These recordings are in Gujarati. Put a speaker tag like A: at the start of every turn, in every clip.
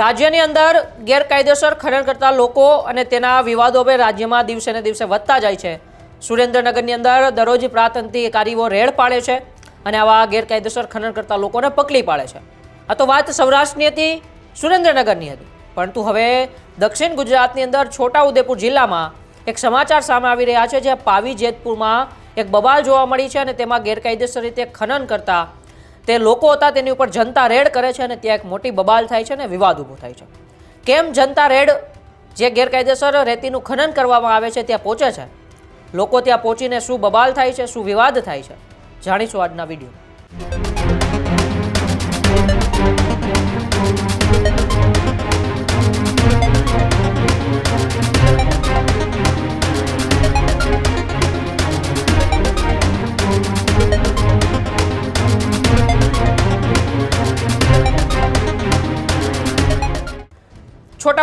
A: રાજ્યની અંદર ગેરકાયદેસર ખનન કરતા લોકો અને તેના વિવાદો હવે રાજ્યમાં દિવસે ને દિવસે વધતા જાય છે. સુરેન્દ્રનગરની અંદર દરરોજ પ્રાંત અધિકારીઓ રેડ પાડે છે અને આવા ગેરકાયદેસર ખનન કરતા લોકોને પકડી પાડે છે. આ તો વાત સૌરાષ્ટ્રની હતી, સુરેન્દ્રનગરની હતી. પરંતુ હવે દક્ષિણ ગુજરાતની અંદર છોટાઉદેપુર જિલ્લામાં એક સમાચાર સામે આવી રહ્યા છે જે પાવી જેતપુરમાં એક બબાલ જોવા મળી છે અને તેમાં ગેરકાયદેસર રીતે ખનન કરતા તે લોકો હતા, તેની ઉપર જનતા રેડ કરે છે અને ત્યાં એક મોટી બબાલ થાય છે અને વિવાદ ઊભો થાય છે. કેમ જનતા રેડ જે ગેરકાયદેસર રેતીનું ખનન કરવામાં આવે છે, ત્યાં પહોંચે છે? લોકો ત્યાં પહોંચીને શું બબાલ થાય છે, શું વિવાદ થાય છે? જાણીશું આજના વીડિયો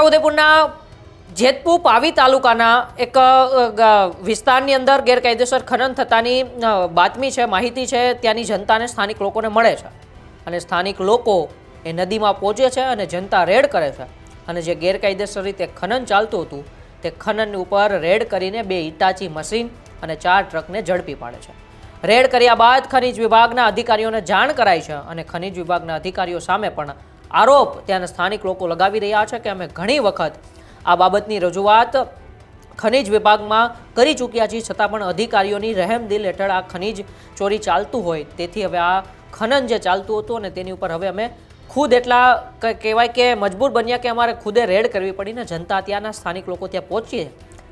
A: છોટાઉદેપુરના જેતપુર પાવી તાલુકાના એક વિસ્તારની અંદર ગેરકાયદેસર ખનન થતાની બાતમી છે, માહિતી છે, ત્યાંની જનતાને સ્થાનિક લોકોને મળે છે. અને સ્થાનિક લોકો એ નદીમાં પહોંચે છે અને જનતા રેડ કરે છે. અને જે ગેરકાયદેસર રીતે ખનન ચાલતું હતું, તે ખનનની ઉપર રેડ કરીને બે ઇટાચી મશીન અને ચાર ટ્રકને ઝડપી પાડે છે. રેડ કર્યા બાદ ખનિજ વિભાગના અધિકારીઓને જાણ કરાય છે અને ખનિજ વિભાગના અધિકારીઓ સામે પણ આરોપ ત્યાંના સ્થાનિક લોકો લગાવી રહ્યા છે કે અમે ઘણી વખત આ બાબતની રજૂઆત ખનિજ વિભાગમાં કરી ચૂક્યા છીએ, છતાં પણ અધિકારીઓની રહેમદિલ હેઠળ આ ખનિજ ચોરી ચાલતું હોય. તેથી હવે આ ખનન જે ચાલતું હતું અને તેની ઉપર હવે અમે ખુદ એટલા કહેવાય કે મજબૂર બન્યા કે અમારે ખુદે રેડ કરવી પડીને જનતા ત્યાંના સ્થાનિક લોકો ત્યાં પહોંચીએ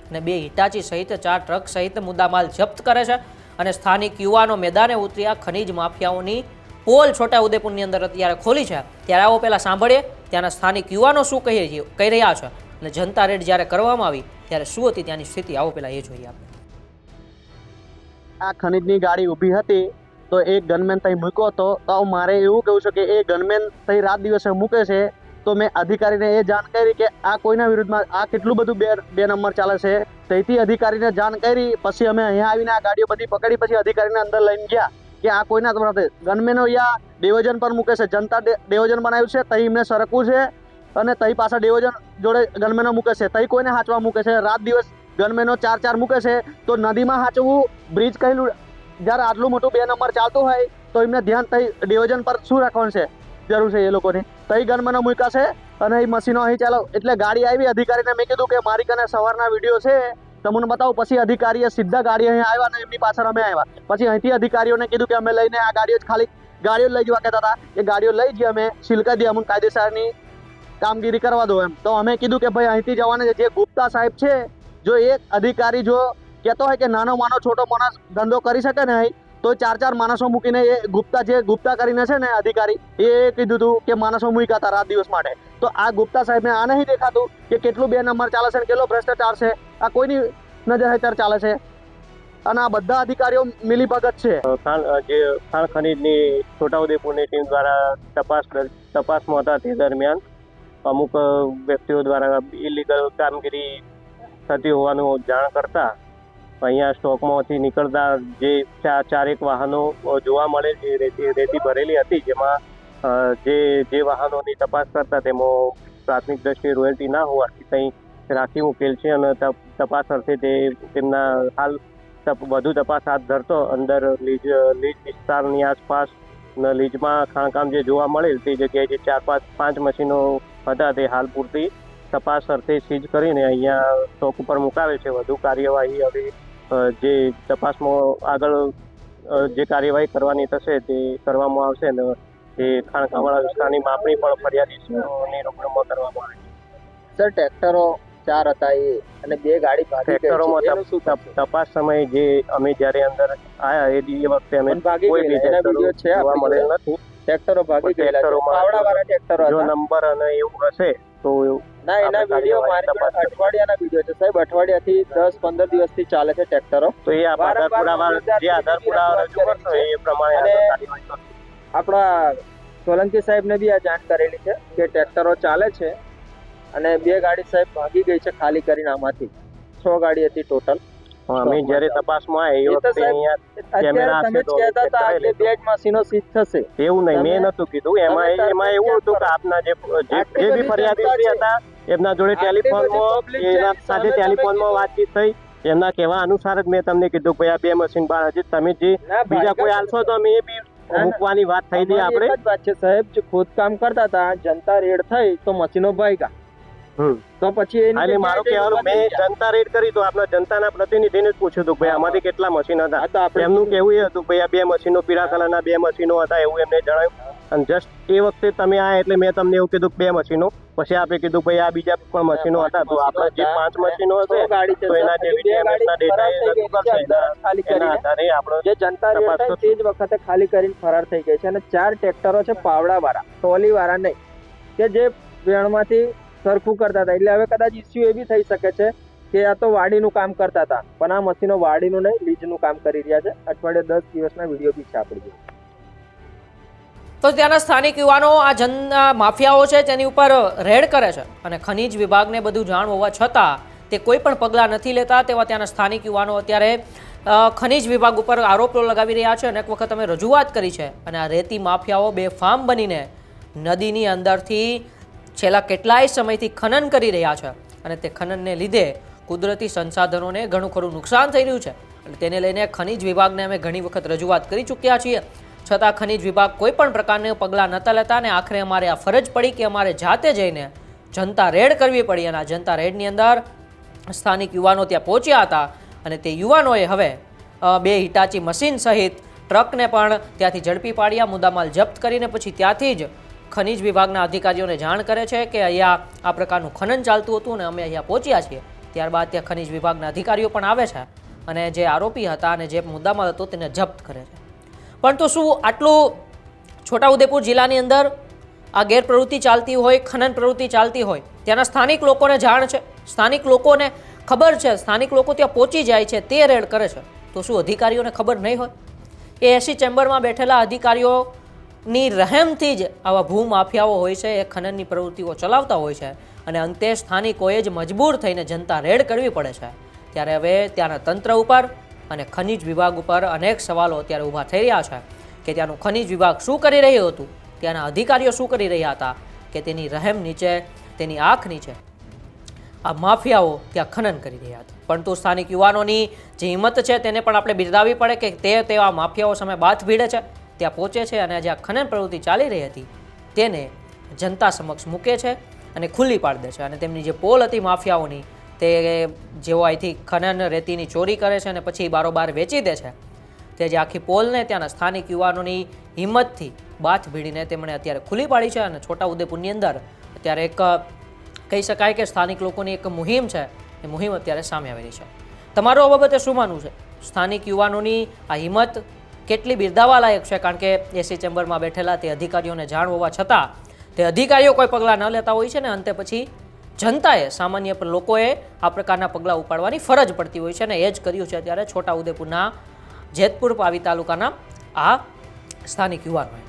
A: અને બે હિટાચી સહિત, ચાર ટ્રક સહિત મુદ્દામાલ જપ્ત કરે છે અને સ્થાનિક યુવાનો મેદાને ઉતર્યા ખનિજ માફિયાઓની પોલ છોટાઉદેપુરની અંદર અત્યારે ખોલી છે. ત્યારે આવો પહેલાં સાંભળીએ, ત્યાંના સ્થાનિક યુવાનો શું કહીએ છીએ કહી રહ્યા છે અને જનતા રેડ જ્યારે કરવામાં આવી, ત્યારે શું હતી ત્યાંની સ્થિતિ, આવો પહેલાં એ જોઈએ આપણે.
B: આ ખનીજની ગાડી ઊભી હતી, તો એ ગનમેન ત્યાં મૂક્યો હતો. તો મારે એવું કહેવું છે કે એ ગનમેન ત્યાં રાત દિવસે મૂકે છે. તો મેં અધિકારીને એ જાણ કરી કે આ કોઈના વિરુદ્ધમાં, આ કેટલું બધું બે બે નંબર ચાલે છે. તેથી અધિકારીને જાણ કરી, પછી અમે અહીંયા આવીને આ ગાડીઓ બધી પકડી, પછી અધિકારીને અંદર લઈને ગયા. કે આ કોઈના તમારા ગનમેનો અહીંયા ડેવોજન પર મૂકે છે. જનતા ડેવોજન બનાવ્યું છે. તહીં એમને સરકવું છે અને તહીં પાછા ડેવોજન જોડે ગનમેનો મૂકે છે. તહીં કોઈને હાંચવા મૂકે છે. રાત દિવસ ગનમેનો ચાર ચાર મૂકે છે. તો નદીમાં હાંચવું બ્રિજ કહેલું જ્યારે આટલું મોટું બે નંબર ચાલતું હોય, તો એમને ધ્યાન તઈ ડિવિઝન પર શું રાખવાનું છે? જરૂર છે એ લોકોની. તહીં ગનમેનો મૂક્યા છે અને એ મશીનો અહીં ચાલો. એટલે ગાડી આવી. અધિકારીને મેં કીધું કે મારી કને સવારના વીડિયો છે. તમને બતાવું, પછી અધિકારીએ સીધા ગાડી અહીં આવ્યા અને એમની પાછળ અમે આવ્યા. પછી અહીંથી અધિકારીઓને કીધું કે અમે લઈને આ ગાડીઓ જ ખાલી, ગાડીઓ લઈ જવા કહેતા હતા એ ગાડીઓ લઈ જઈએ અમે સિલકા દઈએ, અમુક કાયદેસરની કામગીરી કરવા દો એમ. તો અમે કીધું કે ભાઈ અહીંથી જવાના જે ગુપ્તા સાહેબ છે, જો એક અધિકારી જો કહેતો હોય કે નાનો, માનો, છોટો માણસ ધંધો કરી શકે ને અહીં, તો ચાર ચાર માણસો મૂકીને એ ગુપ્તા જે ગુપ્તા કરીને છે ને અધિકારી, એ કીધું હતું કે માણસો મૂક્યા હતા રાત દિવસ માટે. તો આ ગુપ્તા સાહેબને આ નહીં દેખાતું કે કેટલું બે નંબર ચાલે છે ને કેટલો ભ્રષ્ટાચાર છે? આ કોઈની નજર હેઠળ ચાલે છે? અને આ બધા અધિકારીઓ મિલીભગત છે?
C: ખાણ જે ખાણ ખનીજની છોટાઉદેપુરની ટીમ દ્વારા તપાસ તપાસમાં હતા તે દરમિયાન અમુક વ્યક્તિઓ દ્વારા ઇલીગલ કામગીરી થતી હોવાનું જાણ કરતા અહીંયા સ્ટોકમાંથી નીકળતા જે ચાર ચારેક વાહનો જોવા મળે, જે રેતી રેતી ભરેલી હતી જેમાં જે જે વાહનોની તપાસ કરતા તેમાં પ્રાથમિક દ્રષ્ટિએ રોયલ્ટી ના હોવાથી કંઈ રાખી મૂકેલ છે અને તપ- તપાસ અર્થે તે તેમના હાલ વધુ તપાસ હાથ ધરતો. અંદર લીજ લીજ વિસ્તારની આસપાસ લીજમાં ખાણકામ જે જોવા મળેલ તે જગ્યાએ જે ચાર પાંચ પાંચ મશીનો હતા તે હાલ પૂરતી તપાસ અર્થે સીઝ કરીને અહીંયા સ્ટોક ઉપર મુકાવે છે. વધુ કાર્યવાહી હવે જે તપાસમાં આગળ જે કાર્યવાહી કરવાની થશે તે કરવામાં આવશે અને જે ખાણકામવાળા વિસ્તારની માપણી પણ ફરિયાદીની રૂબરૂમાં કરવામાં આવે છે.
B: સર, ટ્રેક્ટરો ચાર હતા એ અને બે ગાડી
C: તપ- તપાસ સમયે જે અમે જ્યારે અંદર આયા એ એ વખતે અમે
B: ભાગી
C: કોઈ.
B: વીડિયો છે
C: જોવા મળેલ નથી.
B: ટ્રેક્ટરો ભાગી ગયેલા પાવડાવાળા ટ્રેક્ટરો
C: જો નંબર અને એવું હશે તો
B: ના એના વીડિયો મારી અઠવાડિયાના વીડિયો છે. સાહેબ અઠવાડિયાથી દસ પંદર દિવસથી ચાલે છે ટ્રેક્ટરો
C: તો એ આધાર પુરાવા જે આધાર પુરાવા રજૂ કરશો એ પ્રમાણે.
B: આપણા સોલંકી સાહેબને બી આ જાણ કરેલી છે કે ટ્રેક્ટરો ચાલે છે. અને બે ગાડી સાહેબ ભાગી ગઈ છે ખાલી કરીને આમાંથી. છ ગાડી હતી ટોટલ
C: અમે જ્યારે તપાસમાં આવ્યા વખતે અહીંયા કેમેરા
D: તમે
C: તો
D: જ કહેતા હતા કે બે જ મશીનો સીઝ થશે.
C: એવું નહીં મેં નતું કીધું. એમાં એમાં એવું હતું કે આપના જે જે બી ફરિયાદી હતા એમના જોડે ટેલિફોનમાં એના સાથે ટેલિફોનમાં વાતચીત થઈ. એમના કહેવા અનુસાર જ મેં તમને કીધું કે ભાઈ આ બે મશીન બહાર હજી તમે જે બીજા કોઈ આલશો તો અમે એ બી મૂકવાની વાત થઈ હતી આપણે.
D: વાત છે સાહેબ જે ખોદકામ કરતા હતા જનતા રેડ થઈ તો મશીનો ભાગ્યા. તો પછી
C: એટલે મારું કહેવાનું મેં જનતા રેડ કરી તો આપણા જનતાના પ્રતિનિધિને જ પૂછ્યું હતું ભાઈ આમાંથી કેટલા મશીન હતા? એમનું કેવું એ હતું ભાઈ આ બે મશીનો પીળા કલરના બે મશીનો હતા એવું એમને જણાવ્યું. અને જસ્ટ એ વખતે તમે આ એટલે મેં તમને એવું કીધું બે મશીનો. પછી આપણે કીધું ભાઈ આ બીજા પણ મશીનો હતા. તો આપણા જે પાંચ મશીનો હશે
D: ગાડી છે
C: તો એના જે
D: બે
C: VDMS ના
D: ગાડી
C: ડેટા એ રજૂ કરશે
D: ખાલી
C: એના આધારે આપણો
D: જે જનતા રેડ તે જ વખતે ખાલી કરીને ફરાર થઈ ગઈ છે. અને ચાર ટ્રેક્ટરો છે પાવડા વાળા ટોલી વાળા નહીં. કે જે વેણમાંથી સરખું કરતા હતા. એટલે હવે કદાચ ઇસ્યુ એ બી થઈ શકે છે કે આ તો વાડીનું કામ કરતા હતા. પણ આ મશીનો વાડીનું નહીં, લીજનું કામ કરી રહ્યા છે. અઠવાડિયે દસ દિવસના વીડિયો બી છે આપણી.
A: તો ત્યાંના સ્થાનિક યુવાનો આ જન માફિયાઓ છે તેની ઉપર રેડ કરે છે અને ખનીજ વિભાગને બધું જાણ હોવા છતાં તે કોઈ પણ પગલાં નથી લેતા તેવા ત્યાંના સ્થાનિક યુવાનો અત્યારે ખનીજ વિભાગ ઉપર આરોપો લગાવી રહ્યા છે અને એક વખત અમે રજૂઆત કરી છે અને આ રેતી માફિયાઓ બે ફાર્મ બનીને નદીની અંદરથી છેલ્લા કેટલાય સમયથી ખનન કરી રહ્યા છે અને તે ખનનને લીધે કુદરતી સંસાધનોને ઘણું ખરું નુકસાન થઈ રહ્યું છે. અને તેને લઈને ખનીજ વિભાગને અમે ઘણી વખત રજૂઆત કરી ચૂક્યા છીએ. છતાં ખનીજ વિભાગ કોઈ પણ પ્રકારના પગલાં નહોતા લેતા અને આખરે અમારે આ ફરજ પડી કે અમારે જાતે જઈને જનતા રેડ કરવી પડી અને આ જનતા રેડની અંદર સ્થાનિક યુવાનો ત્યાં પહોંચ્યા હતા અને તે યુવાનોએ હવે બે હિટાચી મશીન સહિત ટ્રકને પણ ત્યાંથી ઝડપી પાડ્યા, મુદ્દામાલ જપ્ત કરીને પછી ત્યાંથી જ ખનીજ વિભાગના અધિકારીઓને જાણ કરે છે કે અહીંયા આ પ્રકારનું ખનન ચાલતું હતું અને અમે અહીંયા પહોંચ્યા છીએ. ત્યારબાદ ત્યાં ખનીજ વિભાગના અધિકારીઓ પણ આવે છે અને જે આરોપી હતા અને જે મુદ્દામાં હતો તેને જપ્ત કરે છે. પરંતુ શું આટલું છોટાઉદેપુર જિલ્લાની અંદર આ ગેરપ્રવૃત્તિ ચાલતી હોય, ખનન પ્રવૃત્તિ ચાલતી હોય, ત્યાંના સ્થાનિક લોકોને જાણ છે? સ્થાનિક લોકોને ખબર છે? સ્થાનિક લોકો ત્યાં પહોંચી જાય છે, તે રેડ કરે છે. તો શું અધિકારીઓને ખબર નહીં હોય? એ એસી ચેમ્બરમાં બેઠેલા અધિકારીઓની રહેમથી જ આવા ભૂમાફિયાઓ હોય છે, એ ખનનની પ્રવૃત્તિઓ ચલાવતા હોય છે અને અંતે સ્થાનિકોએ જ મજબૂર થઈને જનતા રેડ કરવી પડે છે. ત્યારે હવે ત્યાંના તંત્ર ઉપર અને ખનિજ વિભાગ ઉપર અનેક સવાલો અત્યારે ઊભા થઈ રહ્યા છે કે ત્યાંનું ખનિજ વિભાગ શું કરી રહ્યું હતું? ત્યાંના અધિકારીઓ શું કરી રહ્યા હતા? કે તેની રહેમ નીચે, તેની આંખ નીચે? આ માફિયાઓ ત્યાં ખનન કરી રહ્યા હતા. પરંતુ સ્થાનિક યુવાનોની જે હિંમત છે, તેને પણ આપણે બિરદાવવી પડે કે તે તેવા માફિયાઓ સામે બાથ ભીડે છે? ત્યાં પહોંચે છે અને જે આ ખનન પ્રવૃત્તિ ચાલી રહી હતી, તેને જનતા સમક્ષ મૂકે છે અને ખુલ્લી પાડી દે છે. અને તેમની જે પોલ હતી માફિયાઓની, તે જેઓ અહીંથી ખનન રેતીની ચોરી કરે છે અને પછી બારોબાર વેચી દે છે, તે જે આખી પોલને ત્યાંના સ્થાનિક યુવાનોની હિંમતથી બાથ ભીડીને તેમણે અત્યારે ખુલ્લી પાડી છે અને છોટાઉદેપુરની અંદર અત્યારે એક, કહી શકાય કે સ્થાનિક લોકોની એક મુહિમ છે, એ મુહિમ અત્યારે સામે આવેલી છે. તમારું આ બાબતે શું માનવું છે? સ્થાનિક યુવાનોની આ હિંમત કેટલી બિરદાવાલાયક છે, કારણ કે એસી ચેમ્બરમાં બેઠેલા તે અધિકારીઓને જાણ હોવા છતાં તે અધિકારીઓ કોઈ પગલાં ન લેતા હોય છે ને, અંતે પછી જનતાએ સામાન્ય લોકોએ આ પ્રકારના પગલાં ઉપાડવાની ફરજ પડતી હોય છે અને એ જ કર્યું છે અત્યારે છોટાઉદેપુરના જેતપુર પાવી તાલુકાના આ સ્થાનિક યુવાનોએ.